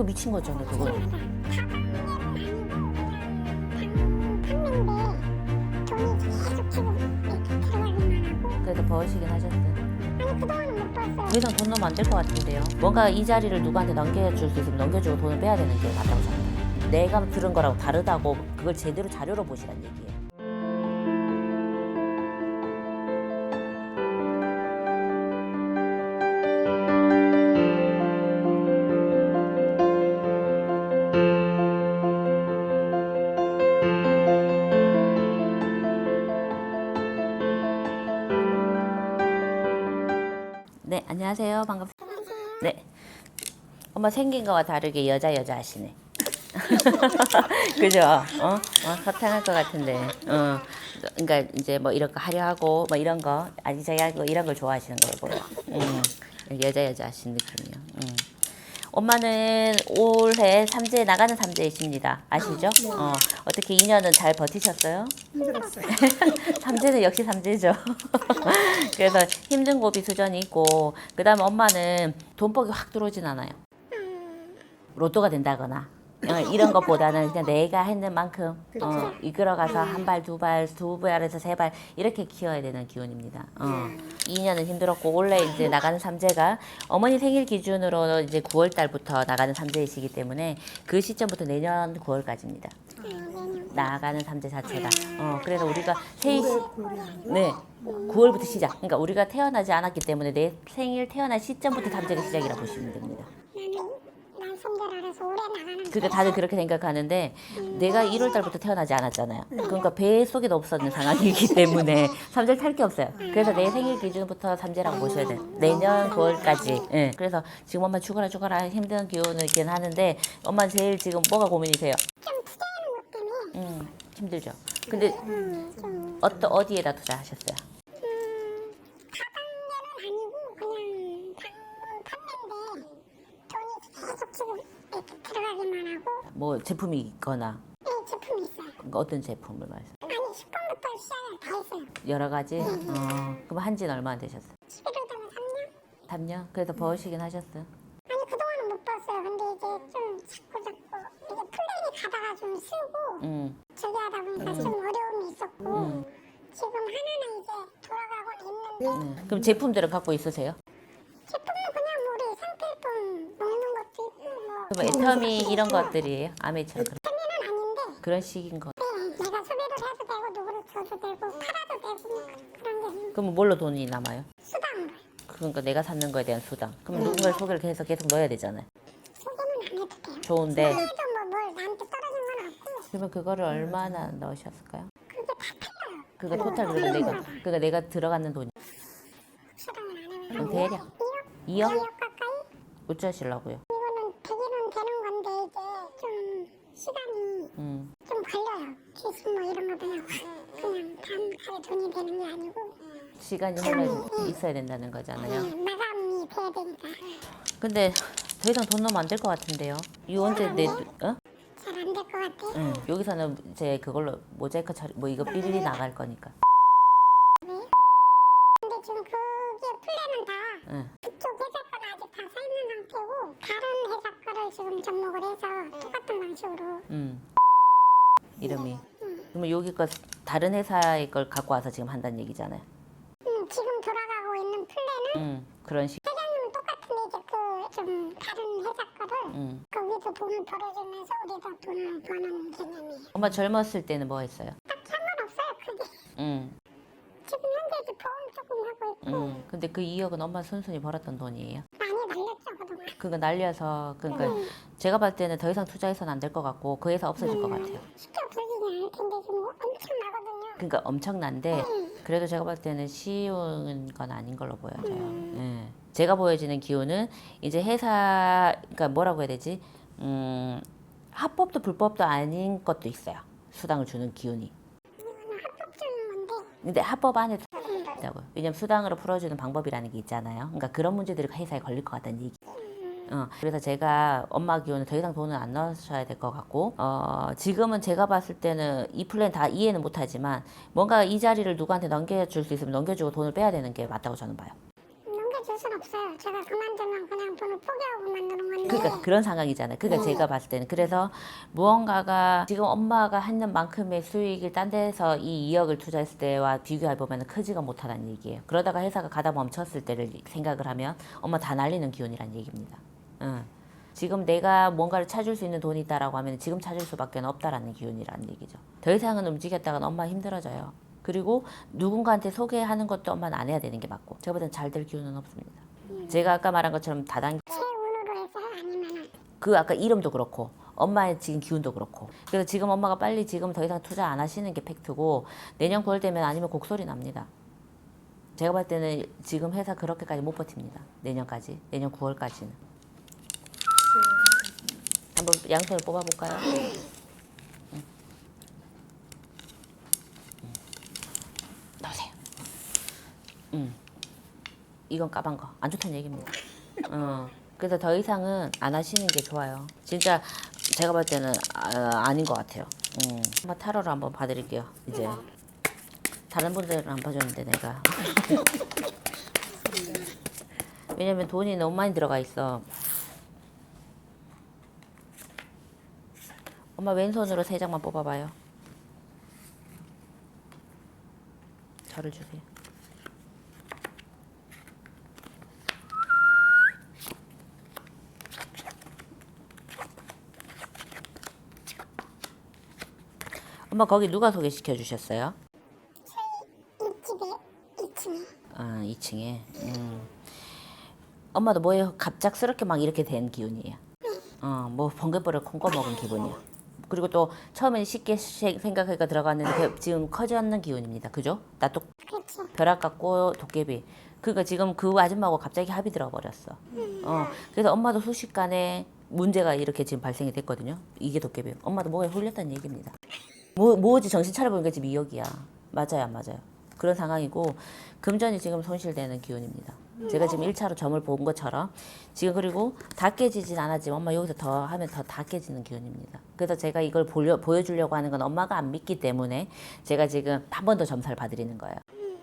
그거 미친 거잖아 그거. 그래도 버으시긴 하셨대. 더 이상 돈 넣으면 안 될 것 같은데요. 뭔가 이 자리를 누구한테 넘겨줄 수 있으면 넘겨주고 돈을 빼야 되는 게 맞다고 생각해요. 내가 들은 거랑 다르다고 그걸 제대로 자료로 보시란 얘기예요. 안녕하세요. 반갑습니다. 네. 엄마 생긴 거와 다르게 여자 여자 하시네. 그죠? 어? 어, 허탕할 것 같은데. 어. 그러니까 이제 뭐 이런 거 하려 하고 뭐 이런 거 아기자기하고 이런 걸 좋아하시는 거고요. 음. 여자 여자 하시는 느낌이요. 음. 엄마는 올해 삼재 나가는 삼재이십니다. 아시죠? 어. 어떻게 2년은 잘 버티셨어요? 힘들었어요. 삼재는 역시 삼재죠. 그래서 힘든 고비 수전이 있고 그다음에 엄마는 돈복이 확 들어오진 않아요. 로또가 된다거나 어, 이런 것보다는 그냥 내가 했는 만큼 어, 이끌어가서 한 발, 두 발, 두 발에서 세 발 이렇게 키워야 되는 기운입니다. 어. 2년은 힘들었고 원래 이제 나가는 삼재가 어머니 생일 기준으로 이제 9월 달부터 나가는 삼재이시기 때문에 그 시점부터 내년 9월까지입니다. 나가는 삼재 자체가. 어, 그래서 우리가 세 네. 9월부터 시작. 그러니까 우리가 태어나지 않았기 때문에 내 생일 태어난 시점부터 삼재가 시작이라 고 보시면 됩니다. 나는 난 손절하라서 오래 나가는 그러니까 다들 그렇게 생각하는데 내가 1월 달부터 태어나지 않았잖아요. 그러니까 배 속에도 없었는 상황이기 때문에 삼재를 탈 게 없어요. 그래서 내 생일 기준부터 삼재라고 보셔야 돼요. 내년 9월까지. 예. 그래서 지금 엄마 죽어라 죽어라 힘든 기운이긴 하는데 엄마 제일 지금 뭐가 고민이세요? 좀 투자하는 것 때문에 음, 힘들죠. 근데 음, 좀 어떠 어디에다 투자하셨어요? 음, 다방면은 아니고 그냥 방 판매인데 돈이 계속 지금 이렇게 들어가기만 하고 뭐 제품이 있거나 네, 제품이 있어요. 그러니까 어떤 제품을 말씀? 아니 10번부터 시작을 다 했어요. 여러 가지. 어, 그럼 한지는 얼마나 되셨어요? 11월달에 3년? 3년? 그래도 버으시긴 하셨어요. 아니 그동안은 못 봤어요. 근데 이제 좀 자꾸 자꾸 이게 플랜이 가다가 좀 쓰고 음, 저기 하다 보니까 좀 어려움이 있었고 음. 지금 하나는 이제 돌아가고 있는데 네. 그럼 제품들은 갖고 있으세요? 뭐 애터미 이런 것들이에요? 아메처럼 그런, 재미는 아닌데 그런 식인 거. 네, 내가 소비를 해도 되고 누구를 줘도 되고 팔아도 되고 뭐 그런 게 그럼 뭘로 돈이 남아요? 수당으로 그러니까 내가 사는 거에 대한 수당. 그럼 누군가를 소개를 해서 계속 넣어야 되잖아요. 소개는 안 해도 돼요. 좋은데 그래도 뭐뭘 나한테 떨어진 건 없고 그러면 그거를 얼마나 넣으셨을까요? 그게 다 팔려요. 그거 토탈 그러면 내가 그러니까 내가 들어가는 돈이 수당을 안 하면 한 대략 2억? 2억? 2억 가까이? 어쩌시려고요? 이거는 되기는 되는 건데 이제 좀 시간이 걸려요. 기술 뭐 이런 거 그냥 확 그냥 단칼에 돈이 되는 게 아니고 시간이 흘러 있어야 된다는 거잖아요. 네, 마감이 돼야 되니까 근데 더 이상 돈 넣으면 안 될 것 같은데요. 이 언제 내 어? 잘 안 될 것 같아. 응. 여기서는 이제 그걸로 모자이크 처리 뭐 이거 삐리리 나갈 거니까. 근데 지금 그게 플랜은 다 응. 그쪽 회사 거는 아직 다 서 있는 상태고 다른 회사 거를 지금 접목을 해서 똑같은 방식으로 음. 이름이. 그러면 여기 거 다른 회사의 걸 갖고 와서 지금 한다는 얘기잖아요. 음, 지금 돌아가고 있는 플랜은 음. 그런 식. 회장님은 똑같은데 이제 그 좀 다른 회사 거를 음. 거기도 돈을 벌어주면서 우리도 돈을 버는 개념이에요. 엄마 젊었을 때는 뭐 했어요? 딱 상관없어요 그게. 음. 지금 현재 이제 보험 조금 하고 있고 음. 근데 그 2억은 엄마 순순히 벌었던 돈이에요. 많이 날렸죠 그동안. 그거 날려서 그러니까 제가 봤을 때는 더 이상 투자해서는 안 될 것 같고 그 회사 없어질 것 같아요. 쉽게 없어 텐데 지금 엄청 나거든요. 그러니까 엄청난데 그래도 제가 봤을 때는 쉬운 건 아닌 걸로 보여져요. 예. 제가 보여지는 기운은 이제 회사 그러니까 뭐라고 해야 되지? 음, 합법도 불법도 아닌 것도 있어요. 수당을 주는 기운이. 이거는 합법적인 건데 근데 합법 안에 있다고요. 왜냐면 수당으로 풀어주는 방법이라는 게 있잖아요. 그러니까 그런 문제들이 회사에 걸릴 것 같다는 얘기. 어, 그래서 제가 엄마 기운은 더 이상 돈을 안 넣으셔야 될 것 같고, 어, 지금은 제가 봤을 때는 이 플랜 다 이해는 못하지만, 뭔가 이 자리를 누구한테 넘겨줄 수 있으면 넘겨주고 돈을 빼야 되는 게 맞다고 저는 봐요. 넘겨줄 순 없어요. 제가 그만두면 그냥 돈을 포기하고 그만두는 건데. 그러니까 그런 상황이잖아요. 그러니까 네. 제가 봤을 때는 그래서 무언가가 지금 엄마가 하는 만큼의 수익을 딴 데서 이 2억을 투자했을 때와 비교해 보면 크지가 못하다는 얘기예요. 그러다가 회사가 가다 멈췄을 때를 생각을 하면 엄마 다 날리는 기운이란 얘기입니다. 응. 지금 내가 뭔가를 찾을 수 있는 돈이 있다라고 하면 지금 찾을 수밖에 없다라는 기운이라는 얘기죠. 더 이상은 움직였다가는 엄마 힘들어져요. 그리고 누군가한테 소개하는 것도 엄마는 안 해야 되는 게 맞고 제가 보기엔 잘 될 기운은 없습니다. 제가 아까 말한 것처럼 다단 제 운으로 해서 아니면은 그 아까 이름도 그렇고 엄마의 지금 기운도 그렇고 그래서 지금 엄마가 빨리 지금 더 이상 투자 안 하시는 게 팩트고 내년 9월 되면 아니면 곡소리 납니다. 제가 봤을 때는 지금 회사 그렇게까지 못 버팁니다. 내년까지 내년 9월까지는 한번 양손을 뽑아볼까요? 넣으세요. 응. 이건 까만 거 안 좋다는 얘기입니다. 어. 그래서 더 이상은 안 하시는 게 좋아요. 진짜 제가 볼 때는 아, 닌것 같아요. 음. 한번 타로를 한번 봐드릴게요. 이제 다른 분들은 안 봐줬는데 내가 왜냐면 돈이 너무 많이 들어가 있어. 엄마 왼손으로 세 장만 뽑아봐요. 저를 주세요. 엄마 거기 누가 소개시켜 주셨어요? 이 집에 2층에 아 2층에. 음. 엄마도 뭐예요? 갑작스럽게 막 이렇게 된 기운이에요. 어 뭐 번개불을 콩고 먹은 기분이야. 그리고 또 처음엔 쉽게 시- 생각하니까 들어갔는데 그- 지금 커졌는 기운입니다. 그죠? 나또 그렇죠. 벼락 같고 도깨비. 그러니까 지금 그 아줌마하고 갑자기 합이 들어버렸어. 어, 그래서 엄마도 순식간에 문제가 이렇게 지금 발생이 됐거든요. 이게 도깨비. 엄마도 뭐에 홀렸다는 얘기입니다. 뭐, 뭐지 정신 차려보니까 지금 2억이야. 맞아요, 안 맞아요. 그런 상황이고 금전이 지금 손실되는 기운입니다. 제가 지금 1차로 점을 본 것처럼 지금 그리고 다 깨지진 않았지만 엄마 여기서 더 하면 더 다 깨지는 기운입니다. 그래서 제가 이걸 보려, 보여주려고 하는 건 엄마가 안 믿기 때문에 제가 지금 한 번 더 점사를 봐드리는 거예요.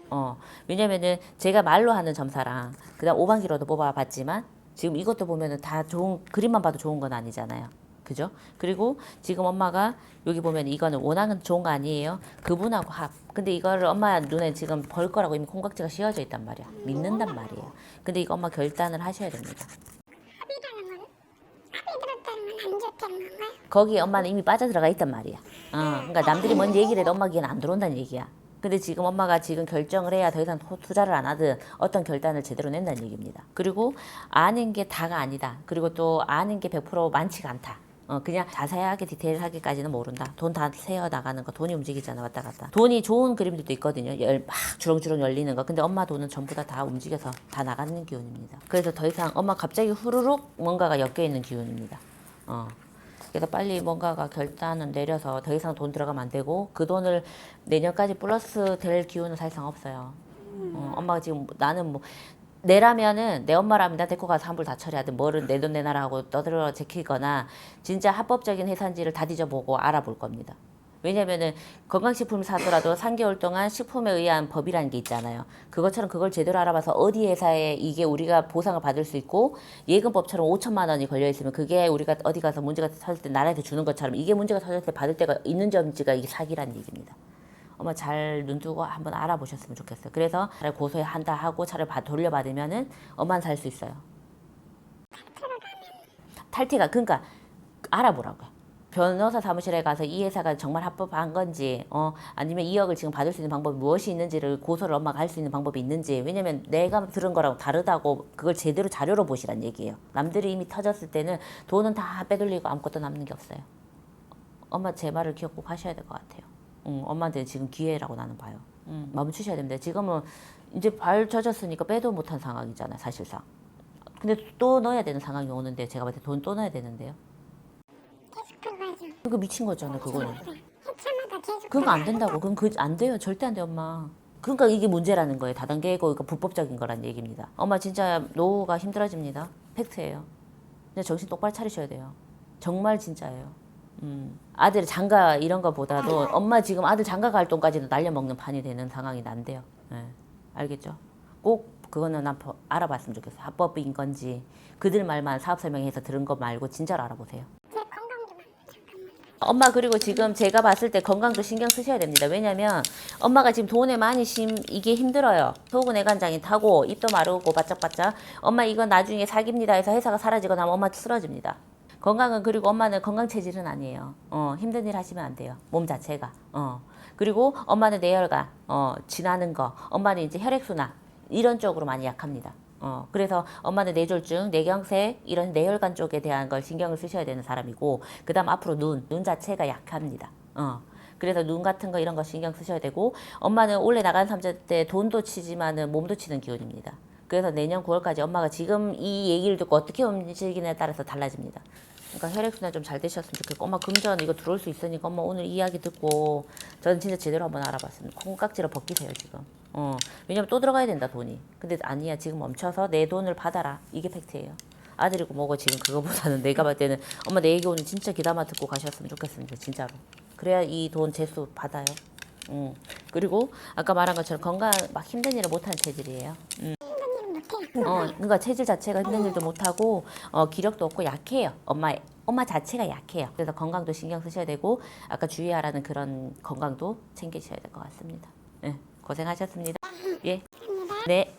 어, 왜냐면은 제가 말로 하는 점사랑 그다음 오반기로도 뽑아봤지만 지금 이것도 보면은 다 좋은 그림만 봐도 좋은 건 아니잖아요. 그죠? 그리고 지금 엄마가 여기 보면 이거는 원하는 좋은 거 아니에요. 그분하고 합. 근데 이거를 엄마 눈에 지금 벌 거라고 이미 콩깍지가 씌워져 있단 말이야. 믿는단 말이에요. 근데 이거 엄마 결단을 하셔야 됩니다. 거기에 엄마는 이미 빠져 들어가 있단 말이야. 어, 그러니까 남들이 뭔 얘기를 해도 엄마 귀에는 안 들어온다는 얘기야. 근데 지금 엄마가 지금 결정을 해야 더 이상 투- 투자를 안 하든 어떤 결단을 제대로 낸다는 얘기입니다. 그리고 아는 게 다가 아니다. 그리고 또 아는 게 100% 많지가 않다. 어, 그냥 자세하게 디테일하게까지는 모른다. 돈 다 세어 나가는 거, 돈이 움직이잖아, 왔다 갔다. 돈이 좋은 그림들도 있거든요. 열, 막 주렁주렁 열리는 거. 근데 엄마 돈은 전부 다 다 움직여서 다 나가는 기운입니다. 그래서 더 이상 엄마 갑자기 후루룩 뭔가가 엮여 있는 기운입니다. 어. 그래서 빨리 뭔가가 결단을 내려서 더 이상 돈 들어가면 안 되고 그 돈을 내년까지 플러스 될 기운은 사실상 없어요. 어, 엄마가 지금 나는 뭐 내라면은 내 엄마라면 나 데리고 가서 환불 다 처리하든 뭐를 내 돈 내놔라 하고 떠들어 제키거나 진짜 합법적인 해산지를 다 뒤져보고 알아볼 겁니다. 왜냐면은 건강식품을 사더라도 3개월 동안 식품에 의한 법이라는 게 있잖아요. 그것처럼 그걸 제대로 알아봐서 어디 회사에 이게 우리가 보상을 받을 수 있고 예금법처럼 5천만 원이 걸려 있으면 그게 우리가 어디 가서 문제가 터질 때 나라에서 주는 것처럼 이게 문제가 터질 때 받을 때가 있는지 없는지가 이게 사기라는 얘기입니다. 엄마 잘 눈두고 한번 알아보셨으면 좋겠어요. 그래서 차라리 고소한다 하고 바- 돌려받으면은 엄마는 살수 있어요. 탈퇴가 그러니까 알아보라고요. 변호사 사무실에 가서 이 회사가 정말 합법한 건지, 어, 아니면 2억을 지금 받을 수 있는 방법이 무엇이 있는지를 고소를 엄마가 할 수 있는 방법이 있는지, 왜냐면 내가 들은 거랑 다르다고 그걸 제대로 자료로 보시란 얘기예요. 남들이 이미 터졌을 때는 돈은 다 빼돌리고 아무것도 남는 게 없어요. 엄마 제 말을 기억 꼭 하셔야 될 것 같아요. 응, 엄마한테 지금 기회라고 나는 봐요. 응, 멈추셔야 됩니다. 지금은 이제 발 젖었으니까 빼도 못한 상황이잖아요, 사실상. 근데 또 넣어야 되는 상황이 오는데 제가 봤을 때 돈 또 넣어야 되는데요. 계속 들어가야죠. 그거 미친 거잖아요, 그거는. 계속 그거 안. 된다고. 그건 그 안 돼요. 절대 안 돼, 엄마. 그러니까 이게 문제라는 거예요. 다단계고 그러니까 불법적인 거란 얘기입니다. 엄마 진짜 노후가 힘들어집니다. 팩트예요. 정신 똑바로 차리셔야 돼요. 정말 진짜예요. 음. 아들 장가 이런 거보다도 엄마 지금 아들 장가 갈 돈까지도 날려먹는 판이 되는 상황이 난대요. 예. 알겠죠? 꼭 그거는 난 버- 알아봤으면 좋겠어요. 합법인 건지 그들 말만 사업 설명회에서 들은 거 말고 진짜로 알아보세요. 제 건강 좀 잠깐만. 엄마 그리고 지금 제가 봤을 때 건강도 신경 쓰셔야 됩니다. 왜냐면 엄마가 지금 돈에 많이 심 이게 힘들어요. 속은 애간장이 타고 입도 마르고 바짝바짝. 엄마 이건 나중에 사깁니다 해서 회사가 사라지고 나면 엄마 쓰러집니다. 건강은 그리고 엄마는 건강 체질은 아니에요. 어, 힘든 일 하시면 안 돼요. 몸 자체가. 어. 그리고 엄마는 뇌혈관, 어, 지나는 거. 엄마는 이제 혈액순환 이런 쪽으로 많이 약합니다. 어, 그래서 엄마는 뇌졸중, 뇌경색 이런 뇌혈관 쪽에 대한 걸 신경을 쓰셔야 되는 사람이고, 그 다음 앞으로 눈, 눈 자체가 약합니다. 어, 그래서 눈 같은 거 이런 거 신경 쓰셔야 되고, 엄마는 올해 나간 삼재 때 돈도 치지만은 몸도 치는 기운입니다. 그래서 내년 9월까지 엄마가 지금 이 얘기를 듣고 어떻게 움직이냐에 따라서 달라집니다. 그러니까 혈액순환 좀 잘 되셨으면 좋겠고 엄마 금전 이거 들어올 수 있으니까 엄마 오늘 이야기 듣고 저는 진짜 제대로 한번 알아봤습니다. 콩깍지로 벗기세요 지금. 어 왜냐면 또 들어가야 된다 돈이. 근데 아니야 지금 멈춰서 내 돈을 받아라 이게 팩트예요. 아들이고 뭐고 지금 그거보다는 내가 봤을 때는 엄마 내 얘기 오늘 진짜 귀담아 듣고 가셨으면 좋겠습니다 진짜로. 그래야 이 돈 재수 받아요. 음 그리고 아까 말한 것처럼 건강 막 힘든 일을 못하는 체질이에요. 음. 어, 그러니까 체질 자체가 힘든 일도 못하고 어, 기력도 없고 약해요. 엄마 엄마 자체가 약해요. 그래서 건강도 신경 쓰셔야 되고 아까 주의하라는 그런 건강도 챙기셔야 될 것 같습니다. 예, 고생하셨습니다. 예, 네.